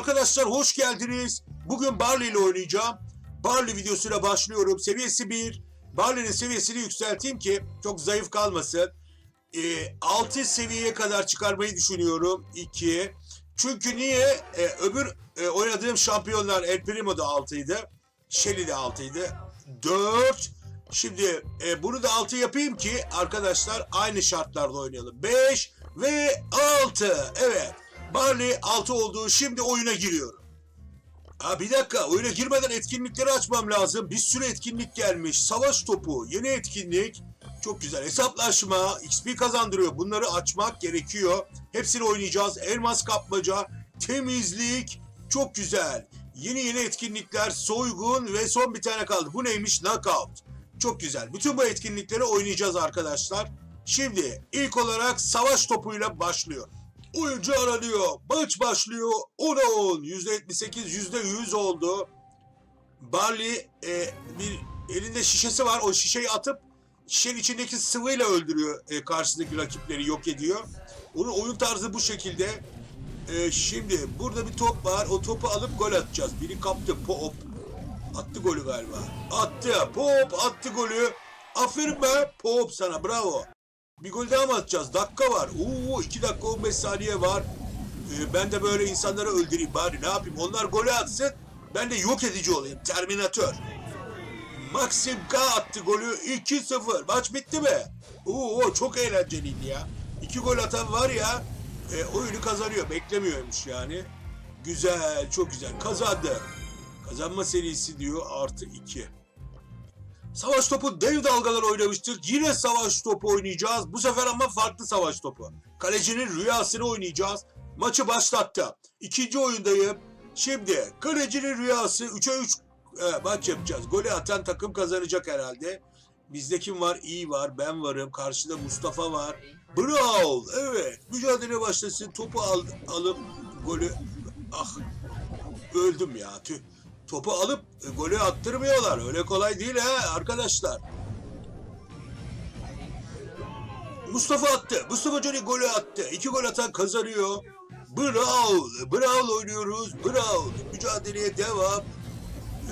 Arkadaşlar hoş geldiniz. Bugün Barley ile oynayacağım. Barley videosuyla başlıyorum. Seviyesi 1. Barley'nin seviyesini yükselteyim ki çok zayıf kalmasın. 6 seviyeye kadar çıkarmayı düşünüyorum. 2. Çünkü niye? Ee, öbür e, oynadığım şampiyonlar El Primo da 6'ydı. Shelly de 6'ydı. 4. Şimdi e, bunu da 6 yapayım ki arkadaşlar aynı şartlarda oynayalım. 5 ve 6. Evet. Barley 6 oldu. Şimdi oyuna giriyorum. Ha bir dakika oyuna girmeden etkinlikleri açmam lazım. Bir sürü etkinlik gelmiş. Savaş topu, yeni etkinlik. Çok güzel. Hesaplaşma, XP kazandırıyor. Bunları açmak gerekiyor. Hepsini oynayacağız. Elmas kapmaca, temizlik. Çok güzel. Yeni yeni etkinlikler, soygun ve son bir tane kaldı. Bu neymiş? Knockout. Çok güzel. Bütün bu etkinlikleri oynayacağız arkadaşlar. Şimdi ilk olarak savaş topuyla başlıyor. Oyuncu aranıyor. Maç başlıyor. 10'a 10. %78, %100 oldu. Barley e, bir elinde şişesi var. O şişeyi atıp şişenin içindeki sıvıyla öldürüyor. E, karşısındaki rakipleri yok ediyor. Onun oyun tarzı bu şekilde. E, şimdi burada bir top var. O topu alıp gol atacağız. Biri kaptı. Pop. Attı golü galiba. Attı. Pop attı golü. Aferin be. Pop sana. Bravo. Bir gol daha mı atacağız? Dakika var. Oo 2 dakika 15 saniye var. Ee, ben de böyle insanları öldüreyim bari ne yapayım? Onlar golü atsın. Ben de yok edici olayım. Terminatör. Maxim K attı golü 2-0. Maç bitti mi? Oo çok eğlenceliydi ya. İki gol atan var ya e, oyunu kazanıyor. Beklemiyormuş yani. Güzel, çok güzel. Kazandı. Kazanma serisi diyor artı 2. Savaş topu dev dalgalar oynamıştık. Yine savaş topu oynayacağız. Bu sefer ama farklı savaş topu. Kalecinin rüyasını oynayacağız. Maçı başlattı. İkinci oyundayım. Şimdi kalecinin rüyası 3'e 3 e, maç yapacağız. Golü atan takım kazanacak herhalde. Bizde kim var? İyi var. Ben varım. Karşıda Mustafa var. Brawl. Evet. Mücadele başlasın. Topu al, alıp golü... Ah. Öldüm ya. Tüh. Topu alıp e, golü attırmıyorlar. Öyle kolay değil ha arkadaşlar. Mustafa attı. Mustafa Cani golü attı. İki gol atan kazanıyor. Brawl. Brawl oynuyoruz. Brawl. Mücadeleye devam.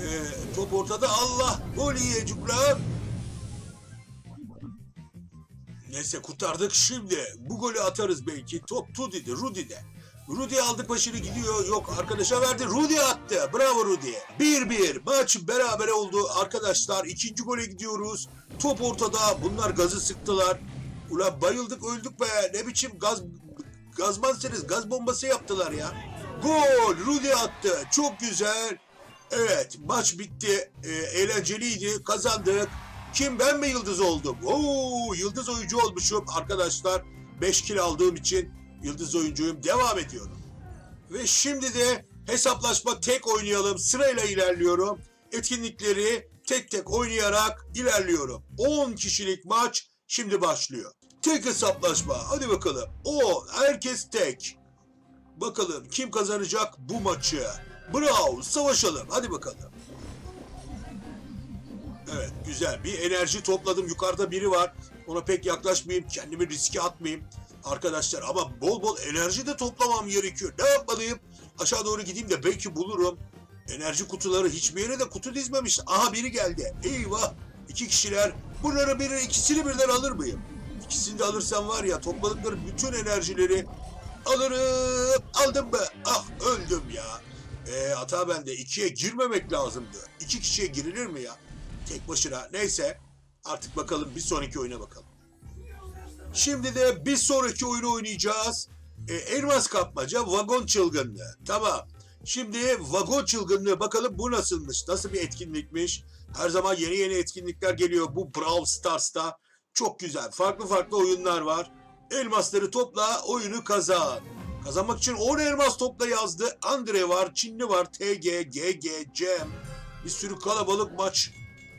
Ee, top ortada. Allah. Gol yiyecekler. Neyse kurtardık şimdi. Bu golü atarız belki. Top Tudi'de, Rudi'de. Rudy aldı başını gidiyor. Yok arkadaşa verdi. Rudy attı. Bravo Rudy. 1-1. Maç berabere oldu arkadaşlar. İkinci gole gidiyoruz. Top ortada. Bunlar gazı sıktılar. Ulan bayıldık öldük be. Ne biçim gaz gazmansınız. Gaz bombası yaptılar ya. Gol. Rudy attı. Çok güzel. Evet maç bitti. Ee, eğlenceliydi. Kazandık. Kim ben mi yıldız oldum? Oo yıldız oyuncu olmuşum arkadaşlar. 5 kilo aldığım için yıldız oyuncuyum. Devam ediyorum. Ve şimdi de hesaplaşma tek oynayalım. Sırayla ilerliyorum. Etkinlikleri tek tek oynayarak ilerliyorum. 10 kişilik maç şimdi başlıyor. Tek hesaplaşma. Hadi bakalım. O herkes tek. Bakalım kim kazanacak bu maçı? Bravo savaşalım. Hadi bakalım. Evet güzel bir enerji topladım. Yukarıda biri var. Ona pek yaklaşmayayım. Kendimi riske atmayayım. Arkadaşlar ama bol bol enerji de toplamam gerekiyor. Ne yapmalıyım? Aşağı doğru gideyim de belki bulurum. Enerji kutuları hiçbir yere de kutu dizmemiş. Aha biri geldi. Eyvah. İki kişiler. Bunları biri ikisini birden alır mıyım? İkisini de alırsam var ya topladıkları bütün enerjileri alırım. Aldım mı? Ah öldüm ya. Eee hata bende. İkiye girmemek lazımdı. İki kişiye girilir mi ya? Tek başına. Neyse. Artık bakalım bir sonraki oyuna bakalım. Şimdi de bir sonraki oyunu oynayacağız. E, elmas kapmaca, vagon çılgınlığı. Tamam. Şimdi vagon çılgınlığı bakalım bu nasılmış? Nasıl bir etkinlikmiş? Her zaman yeni yeni etkinlikler geliyor bu Brawl Stars'ta. Çok güzel. Farklı farklı oyunlar var. Elmasları topla, oyunu kazan. Kazanmak için 10 elmas topla yazdı. Andre var, Çinli var, TG, GG, Cem. Bir sürü kalabalık maç.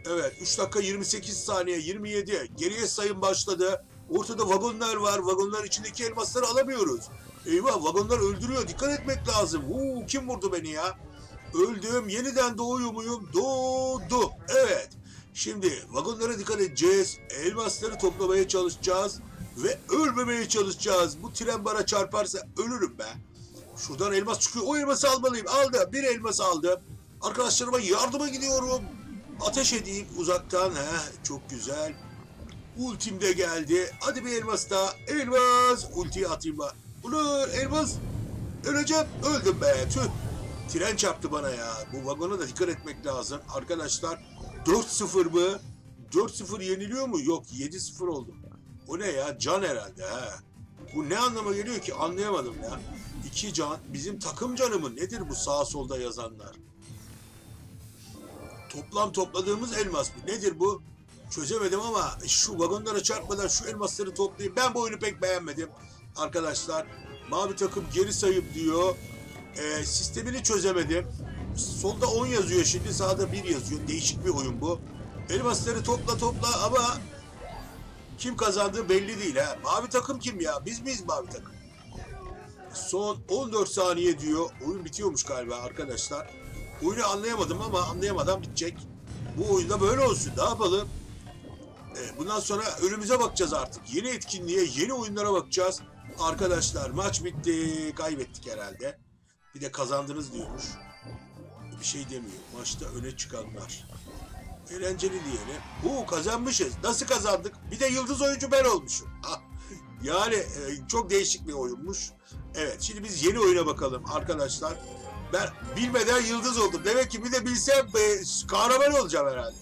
Evet 3 dakika 28 saniye 27. Geriye sayım başladı. Ortada vagonlar var. Vagonlar içindeki elmasları alamıyoruz. Eyvah vagonlar öldürüyor. Dikkat etmek lazım. Uuu kim vurdu beni ya? Öldüm. Yeniden doğuyor muyum? Doğdu. Evet. Şimdi vagonlara dikkat edeceğiz. Elmasları toplamaya çalışacağız. Ve ölmemeye çalışacağız. Bu tren bana çarparsa ölürüm be. Şuradan elmas çıkıyor. O elması almalıyım. Aldım. Bir elmas aldım. Arkadaşlarıma yardıma gidiyorum. Ateş edeyim uzaktan. Heh, çok güzel. Ultim de geldi. Hadi bir elmas daha. Elmas. Ultiyi atayım ben. Ulan elmas. Öleceğim. Öldüm be. Tüh. Tren çarptı bana ya. Bu vagona da dikkat etmek lazım. Arkadaşlar 4-0 mı? 4-0 yeniliyor mu? Yok 7-0 oldu. O ne ya? Can herhalde ha. Bu ne anlama geliyor ki? Anlayamadım ya. İki can. Bizim takım canı mı? Nedir bu sağa solda yazanlar? Toplam topladığımız elmas mı? Nedir bu? Çözemedim ama şu vagonlara çarpmadan şu elmasları toplayayım. Ben bu oyunu pek beğenmedim. Arkadaşlar mavi takım geri sayım diyor. Ee, sistemini çözemedim. Solda 10 yazıyor şimdi sağda 1 yazıyor. Değişik bir oyun bu. Elmasları topla topla ama kim kazandığı belli değil ha. Mavi takım kim ya? Biz miyiz mavi takım? Son 14 saniye diyor. Oyun bitiyormuş galiba arkadaşlar. Oyunu anlayamadım ama anlayamadan bitecek. Bu oyunda böyle olsun. Ne yapalım? Ee, bundan sonra önümüze bakacağız artık. Yeni etkinliğe, yeni oyunlara bakacağız. Arkadaşlar maç bitti. Kaybettik herhalde. Bir de kazandınız diyormuş. Bir şey demiyor. Maçta öne çıkanlar. Eğlenceli diyelim. Bu kazanmışız. Nasıl kazandık? Bir de yıldız oyuncu ben olmuşum. Ah, Yani e, çok değişik bir oyunmuş. Evet şimdi biz yeni oyuna bakalım arkadaşlar. Ben bilmeden yıldız oldum. Demek ki bir de bilsem e, kahraman olacağım herhalde.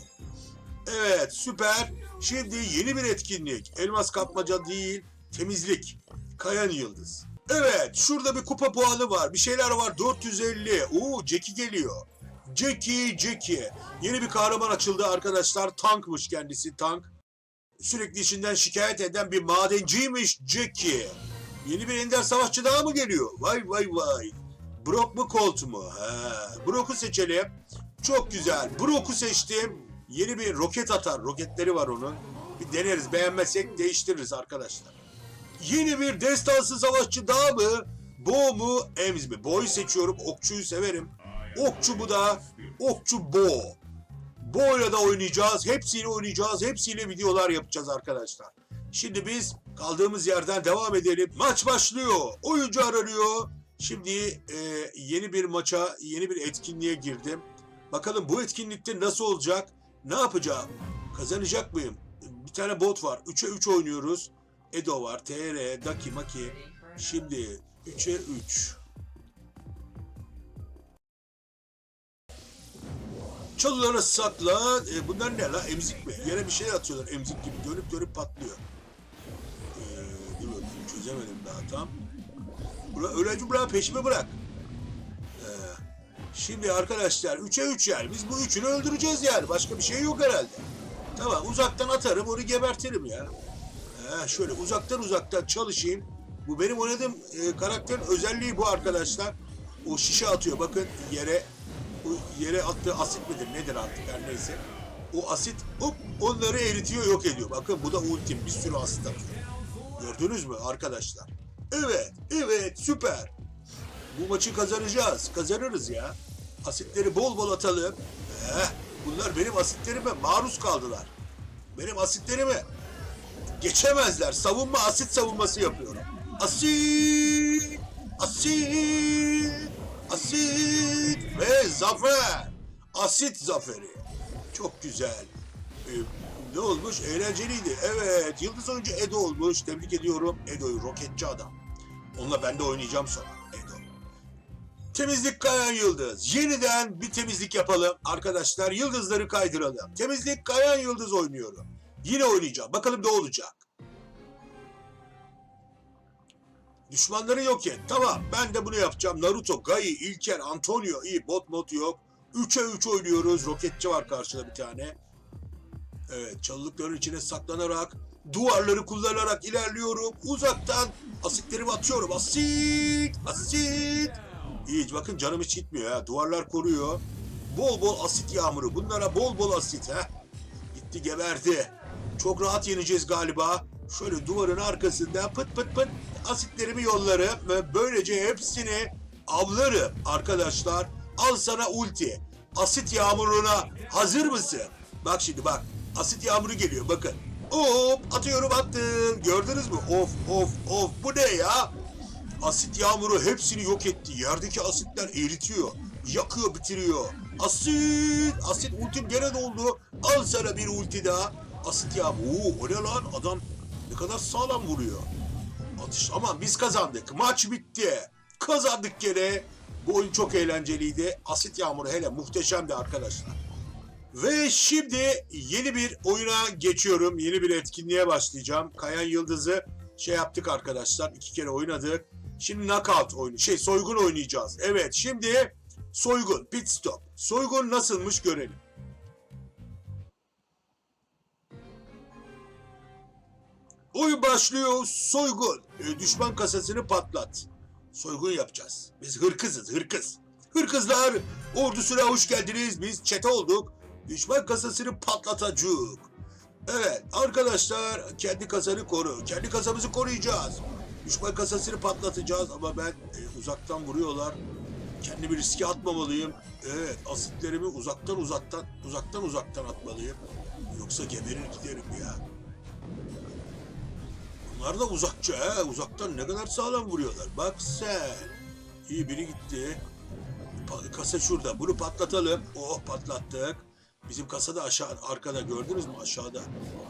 Evet süper. Şimdi yeni bir etkinlik. Elmas kapmaca değil, temizlik. Kayan yıldız. Evet şurada bir kupa puanı var. Bir şeyler var 450. Oo Jackie geliyor. Jackie, Jackie. Yeni bir kahraman açıldı arkadaşlar. Tankmış kendisi tank. Sürekli işinden şikayet eden bir madenciymiş Jackie. Yeni bir ender savaşçı daha mı geliyor? Vay vay vay. Brock mu Colt mu? He. Brock'u seçelim. Çok güzel. Brock'u seçtim. Yeni bir roket atar. Roketleri var onun. Bir deneriz. Beğenmezsek değiştiririz arkadaşlar. Yeni bir destansı savaşçı daha mı? Bo mu? Ems mi? Bo'yu seçiyorum. Okçuyu severim. Okçu bu da. Okçu Bo. Bo'yla da oynayacağız. Hepsiyle oynayacağız. Hepsiyle videolar yapacağız arkadaşlar. Şimdi biz kaldığımız yerden devam edelim. Maç başlıyor. Oyuncu aranıyor. Şimdi e, yeni bir maça, yeni bir etkinliğe girdim. Bakalım bu etkinlikte nasıl olacak? Ne yapacağım? Kazanacak mıyım? Bir tane bot var. 3'e 3 oynuyoruz. Edo var, TR, Daki, Maki. Şimdi 3'e 3. Çalılara sakla. E, bunlar ne la? Emzik mi? Yere bir şey atıyorlar emzik gibi. Dönüp dönüp patlıyor. E, bakayım çözemedim daha tam. Öylece bırak peşime bırak. Şimdi arkadaşlar 3'e 3 yani. Biz bu üçünü öldüreceğiz yani. Başka bir şey yok herhalde. Tamam uzaktan atarım onu gebertirim ya. He, şöyle uzaktan uzaktan çalışayım. Bu benim oynadığım e, karakterin özelliği bu arkadaşlar. O şişe atıyor bakın yere. O yere attığı asit midir nedir artık her neyse. O asit hop onları eritiyor yok ediyor. Bakın bu da ultim bir sürü asit atıyor. Gördünüz mü arkadaşlar? Evet evet süper. Bu maçı kazanacağız. Kazanırız ya. Asitleri bol bol atalım. Heh, bunlar benim asitlerime maruz kaldılar. Benim asitlerime geçemezler. Savunma asit savunması yapıyorum. Asit! Asit! Asit! Ve zafer! Asit zaferi. Çok güzel. Ee, ne olmuş? Eğlenceliydi. Evet. Yıldız oyuncu Edo olmuş. Tebrik ediyorum. Edo'yu roketçi adam. Onunla ben de oynayacağım sonra. Temizlik kayan yıldız. Yeniden bir temizlik yapalım. Arkadaşlar yıldızları kaydıralım. Temizlik kayan yıldız oynuyorum. Yine oynayacağım. Bakalım ne olacak. Düşmanları yok et. Tamam ben de bunu yapacağım. Naruto, Gai, İlker, Antonio iyi bot mod yok. 3'e 3 oynuyoruz. Roketçi var karşıda bir tane. Evet çalılıkların içine saklanarak duvarları kullanarak ilerliyorum. Uzaktan asitlerimi atıyorum. Asit! Asit! İyi bakın canım hiç gitmiyor ha. Duvarlar koruyor. Bol bol asit yağmuru. Bunlara bol bol asit ha. Gitti geberdi. Çok rahat yeneceğiz galiba. Şöyle duvarın arkasından pıt pıt pıt asitlerimi yollarım ve böylece hepsini avlarım arkadaşlar. Al sana ulti. Asit yağmuruna hazır mısın? Bak şimdi bak. Asit yağmuru geliyor bakın. Hop atıyorum attım. Gördünüz mü? Of of of bu ne ya? Asit yağmuru hepsini yok etti. Yerdeki asitler eritiyor. Yakıyor, bitiriyor. Asit! Asit ultim gene doldu. Al sana bir ulti daha. Asit yağmuru. Oo, o ne lan? Adam ne kadar sağlam vuruyor. Atış aman biz kazandık. Maç bitti. Kazandık gene. Bu oyun çok eğlenceliydi. Asit yağmuru hele muhteşemdi arkadaşlar. Ve şimdi yeni bir oyuna geçiyorum. Yeni bir etkinliğe başlayacağım. Kayan Yıldız'ı şey yaptık arkadaşlar. iki kere oynadık. Şimdi knockout oyunu, şey soygun oynayacağız. Evet şimdi soygun, pit stop. Soygun nasılmış görelim. Oyun başlıyor. Soygun. E, düşman kasasını patlat. Soygun yapacağız. Biz hırkızız, hırkız. Hırkızlar ordusuna hoş geldiniz. Biz çete olduk. Düşman kasasını patlatacak. Evet arkadaşlar kendi kasanı koru. Kendi kasamızı koruyacağız. Düşman kasasını patlatacağız ama ben e, uzaktan vuruyorlar. Kendimi riske atmamalıyım. Evet asitlerimi uzaktan uzaktan uzaktan uzaktan atmalıyım. Yoksa geberir giderim ya. Bunlar da uzakça he. Uzaktan ne kadar sağlam vuruyorlar. Bak sen. İyi biri gitti. Kasa şurada. Bunu patlatalım. Oh patlattık. Bizim kasa da aşağı, arkada gördünüz mü aşağıda?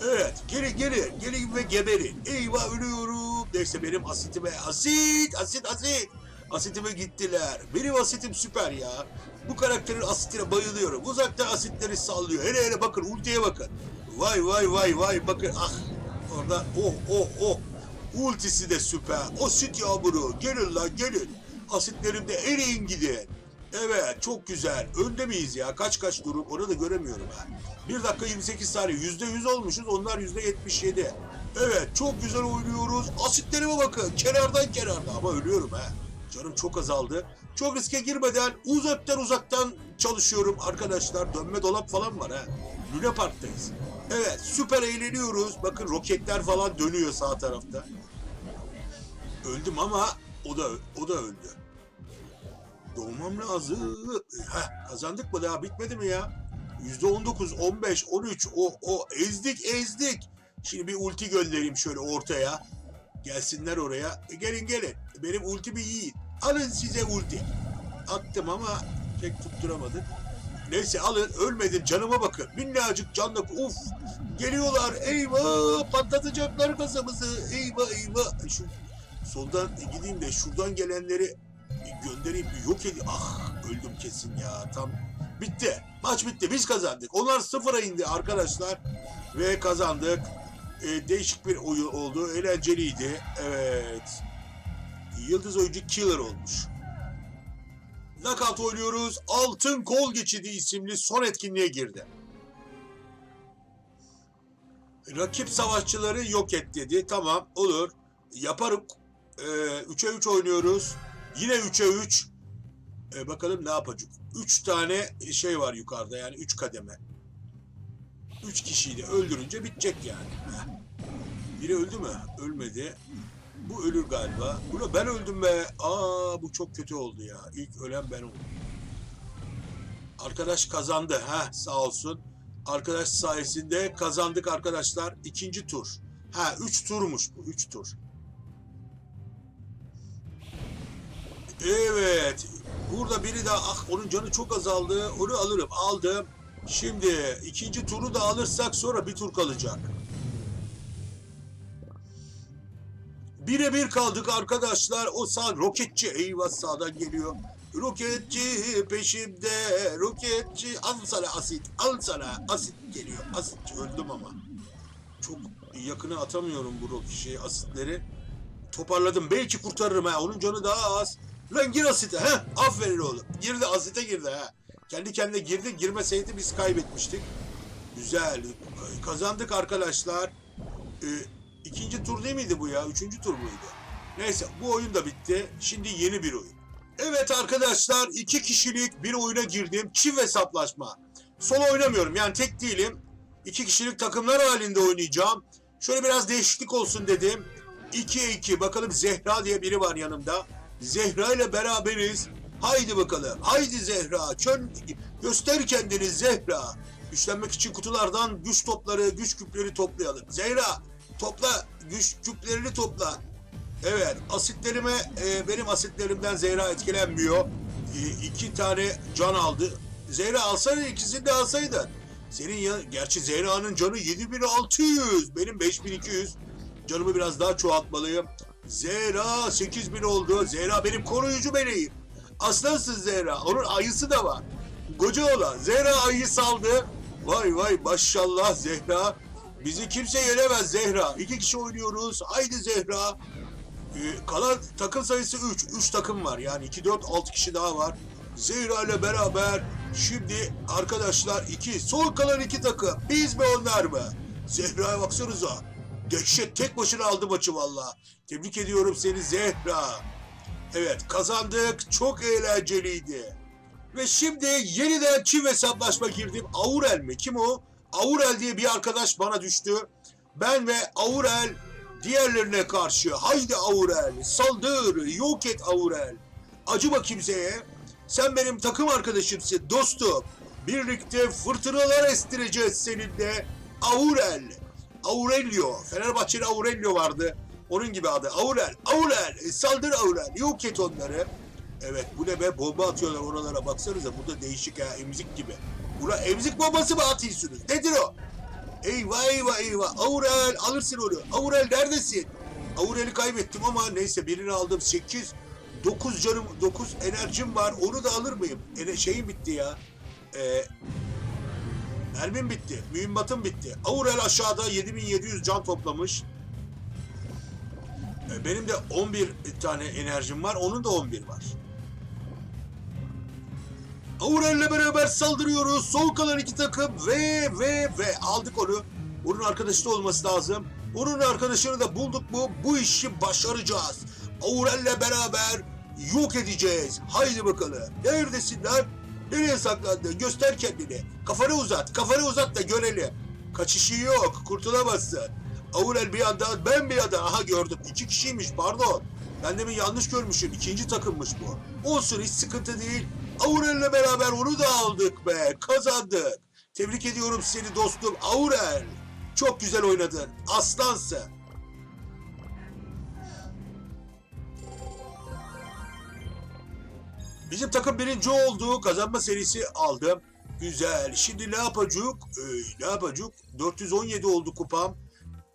Evet, gelin gelin, gelin ve geberin. Eyvah ölüyorum. Neyse benim asitime, asit, asit, asit. Asitime gittiler. Benim asitim süper ya. Bu karakterin asitine bayılıyorum. Uzaktan asitleri sallıyor. Hele hele bakın, ultiye bakın. Vay vay vay vay bakın. Ah, orada oh oh oh. Ultisi de süper. Asit yağmuru. Gelin lan gelin. Asitlerimde eriyin gidin. Evet çok güzel. Önde miyiz ya? Kaç kaç durum? Onu da göremiyorum ha. 1 dakika 28 saniye. Yüzde yüz olmuşuz. Onlar yüzde 77. Evet çok güzel oynuyoruz. Asitlerime bakın. Kenardan kenarda. Ama ölüyorum ha. Canım çok azaldı. Çok riske girmeden uzaktan uzaktan çalışıyorum arkadaşlar. Dönme dolap falan var ha. Luna Park'tayız. Evet süper eğleniyoruz. Bakın roketler falan dönüyor sağ tarafta. Öldüm ama o da o da öldü. Doğmam lazım. Heh, kazandık mı daha bitmedi mi ya? Yüzde on dokuz, on beş, on üç. O, o ezdik ezdik. Şimdi bir ulti göndereyim şöyle ortaya. Gelsinler oraya. E, gelin gelin. Benim ultimi yiyin. Alın size ulti. Attım ama pek tutturamadık. Neyse alın ölmedim canıma bakın. Minnacık canlı uf. Geliyorlar eyvah patlatacaklar kasamızı. Eyvah eyvah. Şu soldan gideyim de şuradan gelenleri göndereyim yok edeyim. Ah öldüm kesin ya tam. Bitti. Maç bitti. Biz kazandık. Onlar sıfıra indi arkadaşlar. Ve kazandık. Ee, değişik bir oyun oldu. Eğlenceliydi. Evet. Yıldız oyuncu killer olmuş. Knockout oynuyoruz. Altın Kol Geçidi isimli son etkinliğe girdi. Rakip savaşçıları yok et dedi. Tamam olur. Yaparım. Ee, 3'e 3 oynuyoruz. Yine 3'e 3. Ee, bakalım ne yapacak. 3 tane şey var yukarıda yani 3 kademe. 3 kişiyi de öldürünce bitecek yani. Biri öldü mü? Ölmedi. Bu ölür galiba. Buna ben öldüm be. Aa bu çok kötü oldu ya. İlk ölen ben oldum. Arkadaş kazandı. Ha sağ olsun. Arkadaş sayesinde kazandık arkadaşlar. İkinci tur. Ha 3 turmuş bu. 3 tur. Evet. Burada biri daha ah onun canı çok azaldı. Onu alırım. Aldım. Şimdi ikinci turu da alırsak sonra bir tur kalacak. Bire bir kaldık arkadaşlar. O sağ roketçi eyvah sağdan geliyor. Roketçi peşimde. Roketçi al sana asit. Al sana asit geliyor. Asit öldüm ama. Çok yakına atamıyorum bu rok- şey asitleri. Toparladım. Belki kurtarırım ha. Onun canı daha az. Lan gir asite. Heh. Aferin oğlum. Girdi asite girdi ha. Kendi kendine girdi. Girmeseydi biz kaybetmiştik. Güzel. Kazandık arkadaşlar. Ee, ikinci tur değil miydi bu ya? Üçüncü tur muydu? Neyse bu oyun da bitti. Şimdi yeni bir oyun. Evet arkadaşlar iki kişilik bir oyuna girdim. Çift hesaplaşma. Solo oynamıyorum yani tek değilim. İki kişilik takımlar halinde oynayacağım. Şöyle biraz değişiklik olsun dedim. 2'ye 2 bakalım Zehra diye biri var yanımda. Zehra ile beraberiz. Haydi bakalım. Haydi Zehra. Çön göster kendini Zehra. Güçlenmek için kutulardan güç topları, güç küpleri toplayalım. Zehra topla güç küplerini topla. Evet asitlerime e, benim asitlerimden Zehra etkilenmiyor. E, iki tane can aldı. Zehra alsaydı ikisini de alsaydın. Senin ya gerçi Zehra'nın canı 7600 benim 5200. Canımı biraz daha çoğaltmalıyım. Zehra 8000 oldu. Zehra benim koruyucu meleğim. Aslansın Zehra. Onun ayısı da var. Koca olan Zehra ayı saldı. Vay vay maşallah Zehra. Bizi kimse yenemez Zehra. İki kişi oynuyoruz. Haydi Zehra. Ee, kalan takım sayısı 3. 3 takım var. Yani 2, 4, 6 kişi daha var. Zehra ile beraber şimdi arkadaşlar 2. Son kalan 2 takım. Biz mi onlar mı? Zehra'ya baksanıza. Dehşet tek başına aldı maçı valla. Tebrik ediyorum seni Zehra. Evet kazandık. Çok eğlenceliydi. Ve şimdi yeniden çift hesaplaşma girdim. Aurel mi? Kim o? Aurel diye bir arkadaş bana düştü. Ben ve Aurel diğerlerine karşı. Haydi Aurel, saldır, yok et Aurel. Acıma kimseye. Sen benim takım arkadaşımsın, dostum. Birlikte fırtınalar estireceğiz seninle. Aurel. Aurelio. Fenerbahçeli Aurelio vardı. Onun gibi adı. Aurel. Aurel. Saldır Aurel. Yok et onları. Evet bu ne be bomba atıyorlar oralara baksanıza burada değişik ha emzik gibi. Buna emzik bombası mı atıyorsunuz? Nedir o? Eyvah eyvah eyvah. Aurel alırsın onu. Aurel neredesin? Aurel'i kaybettim ama neyse birini aldım. 8 9 canım 9 enerjim var. Onu da alır mıyım? Ene, şeyim bitti ya. Ee, mermim bitti. Mühimmatım bitti. Aurel aşağıda 7700 can toplamış. Ee, Benim de 11 tane enerjim var. Onun da 11 var. Aurel'le beraber saldırıyoruz. Son kalan iki takım ve ve ve aldık onu. Onun arkadaşı da olması lazım. Onun arkadaşını da bulduk mu bu işi başaracağız. Aurel'le beraber yok edeceğiz. Haydi bakalım. Neredesin lan? Nereye saklandın? Göster kendini. Kafanı uzat. Kafanı uzat da görelim. Kaçışı yok. Kurtulamazsın. Aurel bir anda ben bir anda aha gördüm. İki kişiymiş pardon. Ben demin yanlış görmüşüm. İkinci takımmış bu. Olsun hiç sıkıntı değil. Aurel'le beraber onu da aldık be. Kazandık. Tebrik ediyorum seni dostum Aurel. Çok güzel oynadın. Aslansın. Bizim takım birinci oldu. Kazanma serisi aldım. Güzel. Şimdi ne yapacak? Ee, ne yapacak? 417 oldu kupam.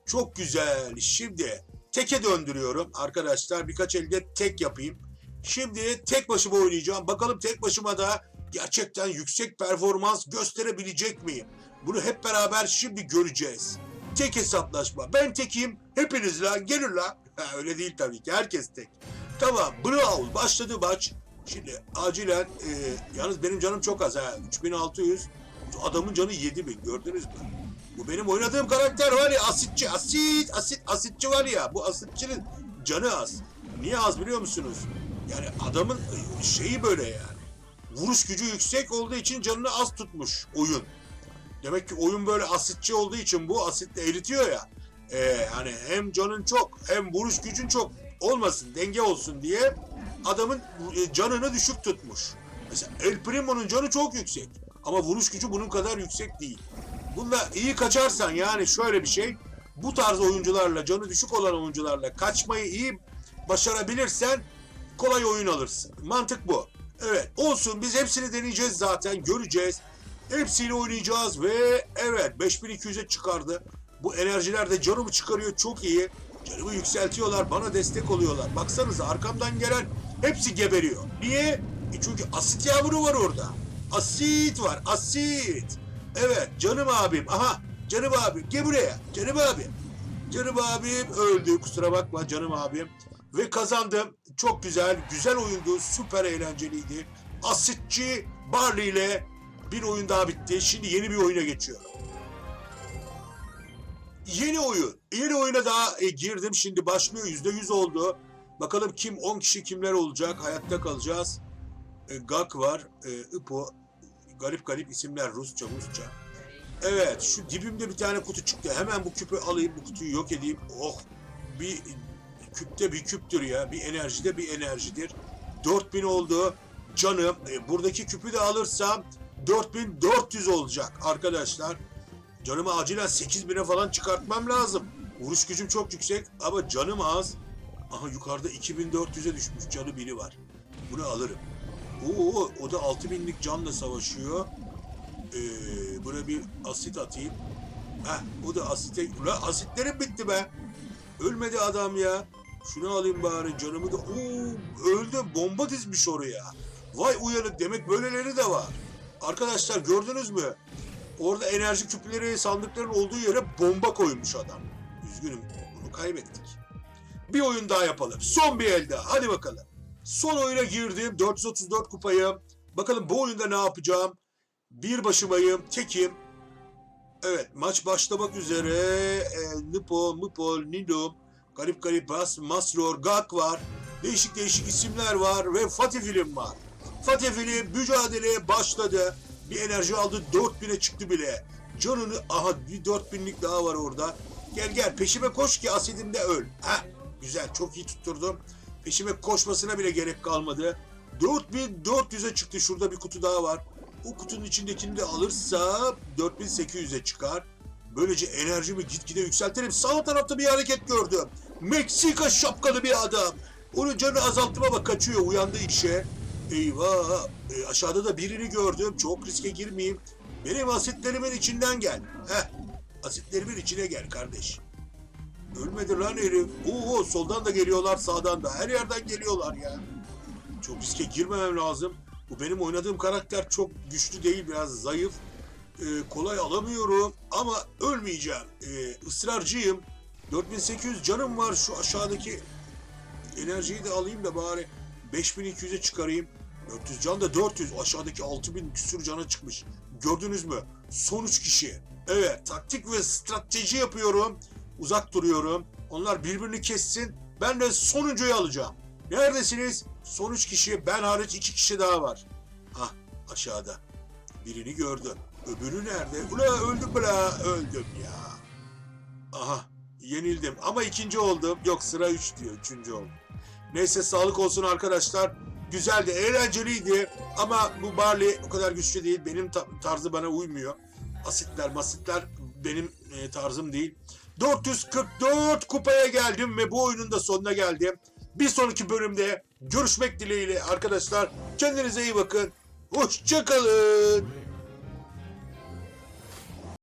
Çok güzel. Şimdi teke döndürüyorum arkadaşlar. Birkaç elde tek yapayım. Şimdi tek başıma oynayacağım. Bakalım tek başıma da gerçekten yüksek performans gösterebilecek miyim? Bunu hep beraber şimdi göreceğiz. Tek hesaplaşma. Ben tekim. Hepiniz lan gelin lan. Ha, öyle değil tabii ki. Herkes tek. Tamam. Brawl. Başladı maç. Şimdi acilen e, yalnız benim canım çok az ha. 3600. Adamın canı 7000 gördünüz mü? Bu benim oynadığım karakter var ya asitçi, asit, asit, asitçi var ya. Bu asitçinin canı az. Niye az biliyor musunuz? Yani adamın şeyi böyle yani. Vuruş gücü yüksek olduğu için canını az tutmuş oyun. Demek ki oyun böyle asitçi olduğu için bu asitle eritiyor ya. Ee, hani hem canın çok hem vuruş gücün çok olmasın denge olsun diye adamın e, canını düşük tutmuş. Mesela El Primo'nun canı çok yüksek ama vuruş gücü bunun kadar yüksek değil. Bunda iyi kaçarsan yani şöyle bir şey bu tarz oyuncularla canı düşük olan oyuncularla kaçmayı iyi başarabilirsen kolay oyun alırsın. Mantık bu. Evet olsun biz hepsini deneyeceğiz zaten göreceğiz. Hepsiyle oynayacağız ve evet 5200'e çıkardı. Bu enerjiler de canımı çıkarıyor çok iyi. Canımı yükseltiyorlar bana destek oluyorlar. Baksanıza arkamdan gelen hepsi geberiyor. Niye? E çünkü asit yağmuru var orada. Asit var asit. Evet canım abim aha canım abim gel buraya canım abim. Canım abim öldü kusura bakma canım abim. Ve kazandım. Çok güzel, güzel oyundu, süper eğlenceliydi. Asitçi Barley ile bir oyun daha bitti. Şimdi yeni bir oyuna geçiyorum. Yeni oyun. Yeni oyuna daha e, girdim. Şimdi başlıyor. Yüzde yüz oldu. Bakalım kim, 10 kişi kimler olacak? Hayatta kalacağız. E, Gak var. E, Ipo. Garip garip isimler. Rusça, Rusça. Evet. Şu dibimde bir tane kutu çıktı. Hemen bu küpü alayım. Bu kutuyu yok edeyim. Oh. Bir küpte bir küptür ya. Bir enerjide bir enerjidir. 4000 oldu. Canım. E, buradaki küpü de alırsam 4400 olacak arkadaşlar. Canımı acilen 8000'e falan çıkartmam lazım. Vuruş gücüm çok yüksek ama canım az. Aha yukarıda 2400'e düşmüş canı biri var. Bunu alırım. Oo o da 6000'lik canla savaşıyor. Ee, buna bir asit atayım. Heh o da asite... Ulan asitlerim bitti be. Ölmedi adam ya. Şunu alayım bari canımı da... Oo öldü bomba dizmiş oraya. Vay uyanık demek böyleleri de var. Arkadaşlar gördünüz mü? Orada enerji küpleri sandıkların olduğu yere bomba koymuş adam. Üzgünüm bunu kaybettik. Bir oyun daha yapalım. Son bir el daha. Hadi bakalım. Son oyuna girdim. 434 kupayım. Bakalım bu oyunda ne yapacağım? Bir başımayım. Tekim. Evet maç başlamak üzere. E, Nipo, Mupo, Nidum, Garip Garip Bas, Masror, Gak var. Değişik değişik isimler var ve Fatih Film var. Fatih Film mücadeleye başladı. Bir enerji aldı 4000'e çıktı bile. Canını aha bir 4000'lik daha var orada. Gel gel peşime koş ki asidimde öl. Ha güzel çok iyi tutturdum. Peşime koşmasına bile gerek kalmadı. 4400'e çıktı şurada bir kutu daha var. O kutunun içindekini de alırsa 4800'e çıkar. Böylece enerjimi gitgide yükseltirim. Sağ tarafta bir hareket gördüm. Meksika şapkalı bir adam. Onun canı azalttım ama kaçıyor. Uyandı işe. Eyvah. E, aşağıda da birini gördüm. Çok riske girmeyeyim. Benim asitlerimin içinden gel. Heh. Asitlerimin içine gel kardeş. Ölmedi lan herif. Oo soldan da geliyorlar sağdan da. Her yerden geliyorlar ya. Çok riske girmemem lazım. Bu benim oynadığım karakter çok güçlü değil biraz zayıf. Ee, kolay alamıyorum ama ölmeyeceğim. Ee, ısrarcıyım. 4800 canım var şu aşağıdaki enerjiyi de alayım da bari 5200'e çıkarayım. 400 can da 400 aşağıdaki 6000 küsür cana çıkmış. Gördünüz mü? Son 3 kişi. Evet taktik ve strateji yapıyorum. Uzak duruyorum. Onlar birbirini kessin. Ben de sonuncuyu alacağım. Neredesiniz? Son 3 kişi ben hariç 2 kişi daha var. Hah aşağıda. Birini gördüm. Öbürü nerede? Ula öldüm bla öldüm ya. Aha yenildim ama ikinci oldum. Yok sıra 3 diyor üçüncü oldum. Neyse sağlık olsun arkadaşlar. Güzeldi, eğlenceliydi ama bu Barley o kadar güçlü değil. Benim ta- tarzı bana uymuyor. Asitler, masitler benim e, tarzım değil. 444 kupaya geldim ve bu oyunun da sonuna geldim. Bir sonraki bölümde görüşmek dileğiyle arkadaşlar. Kendinize iyi bakın. Hoşçakalın.